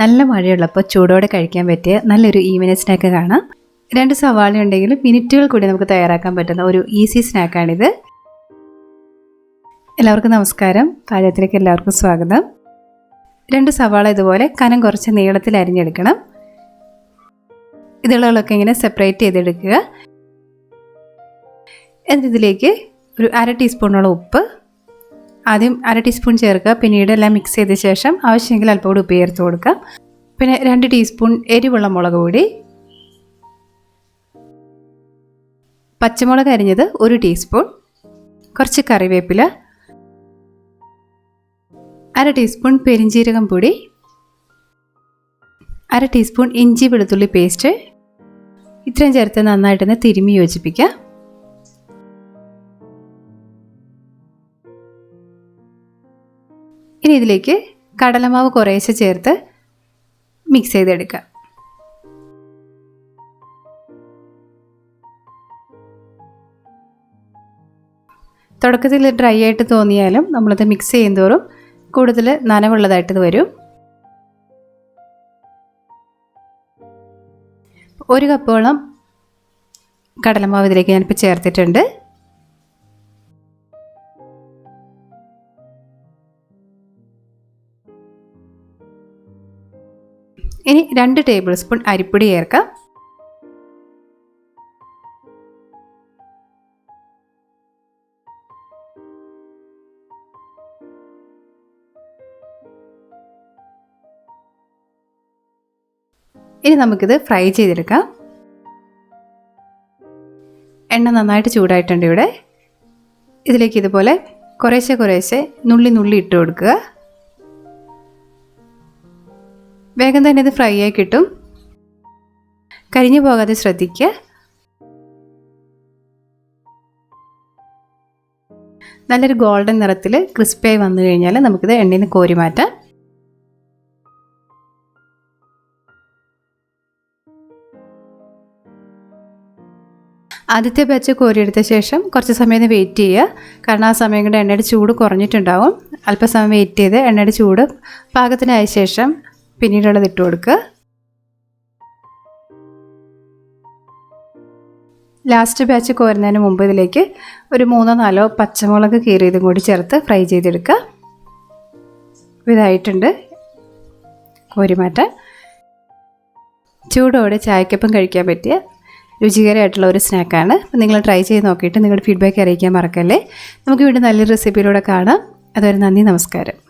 നല്ല മഴയുള്ളപ്പോൾ ചൂടോടെ കഴിക്കാൻ പറ്റിയ നല്ലൊരു ഈവനിങ് സ്നാക്ക് കാണാം. രണ്ട് സവാള ഉണ്ടെങ്കിലും മിനിറ്റുകൾ കൂടി നമുക്ക് തയ്യാറാക്കാൻ പറ്റുന്ന ഒരു ഈസി സ്നാക്കാണിത് എല്ലാവർക്കും നമസ്കാരം. പാചകത്തിലേക്ക് എല്ലാവർക്കും സ്വാഗതം. രണ്ട് സവാള ഇതുപോലെ കനം കുറച്ച് നീളത്തിൽ അരിഞ്ഞെടുക്കണം. ഇതുള്ളതൊക്കെ ഇങ്ങനെ സെപ്പറേറ്റ് ചെയ്തെടുക്കുക. എന്നിട്ട് ഇതിലേക്ക് ഒരു അര ടീസ്പൂണോളം ഉപ്പ് ആദ്യം അര ടീസ്പൂൺ ചേർക്കുക. പിന്നീട് എല്ലാം മിക്സ് ചെയ്ത ശേഷം ആവശ്യമെങ്കിൽ അല്പം കൂടി ഉപ്പ് ചേർത്ത് കൊടുക്കുക. പിന്നെ രണ്ട് ടീസ്പൂൺ എരിവുള്ള മുളക് പൊടി. പച്ചമുളക് അരിഞ്ഞത് ഒരു ടീസ്പൂൺ. കുറച്ച് കറിവേപ്പില. അര ടീസ്പൂൺ പെരിഞ്ജീരകം പൊടി. അര ടീസ്പൂൺ ഇഞ്ചി വെളുത്തുള്ളി പേസ്റ്റ്. ഇത്രയും ചേർത്ത് നന്നായിട്ടൊന്ന് തിരുമ്മി യോജിപ്പിക്കാം ഇനി ഇതിലേക്ക് കടലമാവ് കുറേശ്ശെ ചേർത്ത് മിക്സ് ചെയ്തെടുക്കുക തുടക്കത്തിൽ ഡ്രൈ ആയിട്ട് തോന്നിയാലും നമ്മളത് മിക്സ് ചെയ്യുന്തോറും കൂടുതൽ നനവുള്ളതായിട്ടത് വരും. ഒരു കപ്പോളം കടലമാവ് ഇതിലേക്ക് ഞാനിപ്പോൾ ചേർത്തിട്ടുണ്ട്. ഇനി രണ്ട് ടേബിൾ സ്പൂൺ അരിപ്പൊടി ചേർക്കാം. ഇനി നമുക്കിത് ഫ്രൈ ചെയ്തെടുക്കാം. എണ്ണ നന്നായിട്ട് ചൂടായിട്ടുണ്ട് ഇവിടെ. ഇതിലേക്ക് ഇതുപോലെ കുറേശ്ശെ കുറേശ്ശെ നുള്ളി നുള്ളി ഇട്ട് കൊടുക്കുക. വേഗം തന്നെ ഇത് ഫ്രൈ ആയി കിട്ടും. കരിഞ്ഞു പോകാതെ ശ്രദ്ധിക്കുക നല്ലൊരു ഗോൾഡൻ നിറത്തിൽ ക്രിസ്പിയായി വന്നു കഴിഞ്ഞാൽ നമുക്കിത് എണ്ണയിൽ നിന്ന് കോരി മാറ്റാം. ആദ്യത്തെ ബാച്ച് കോരിയെടുത്ത ശേഷം കുറച്ച് സമയം വെയിറ്റ് ചെയ്യുക. കാരണം ആ സമയം കൊണ്ട് എണ്ണയുടെ ചൂട് കുറഞ്ഞിട്ടുണ്ടാവും. അല്പസമയം വെയിറ്റ് ചെയ്ത് എണ്ണയുടെ ചൂട് പാകത്തിനായ ശേഷം പിന്നീടുള്ളത് ഇട്ട് കൊടുക്കുക ലാസ്റ്റ് ബാച്ച് കോരുന്നതിന് മുമ്പ് ഇതിലേക്ക് ഒരു മൂന്നോ നാലോ പച്ചമുളക് കീറിയതും കൂടി ചേർത്ത് ഫ്രൈ ചെയ്തെടുക്കുക ഇതായിട്ടുണ്ട് കോരി മാറ്റാൻ ചൂടോടെ ചായക്കൊപ്പം കഴിക്കാൻ പറ്റിയ രുചികരമായിട്ടുള്ള ഒരു സ്നാക്കാണ് അപ്പോൾ നിങ്ങൾ ട്രൈ ചെയ്ത് നോക്കിയിട്ട് നിങ്ങളുടെ ഫീഡ്ബാക്ക് അറിയിക്കാൻ മറക്കല്ലേ. നമുക്ക് വീണ്ടും നല്ലൊരു റെസിപ്പിയിലൂടെ കാണാം. അതുവരെ നന്ദി നമസ്കാരം.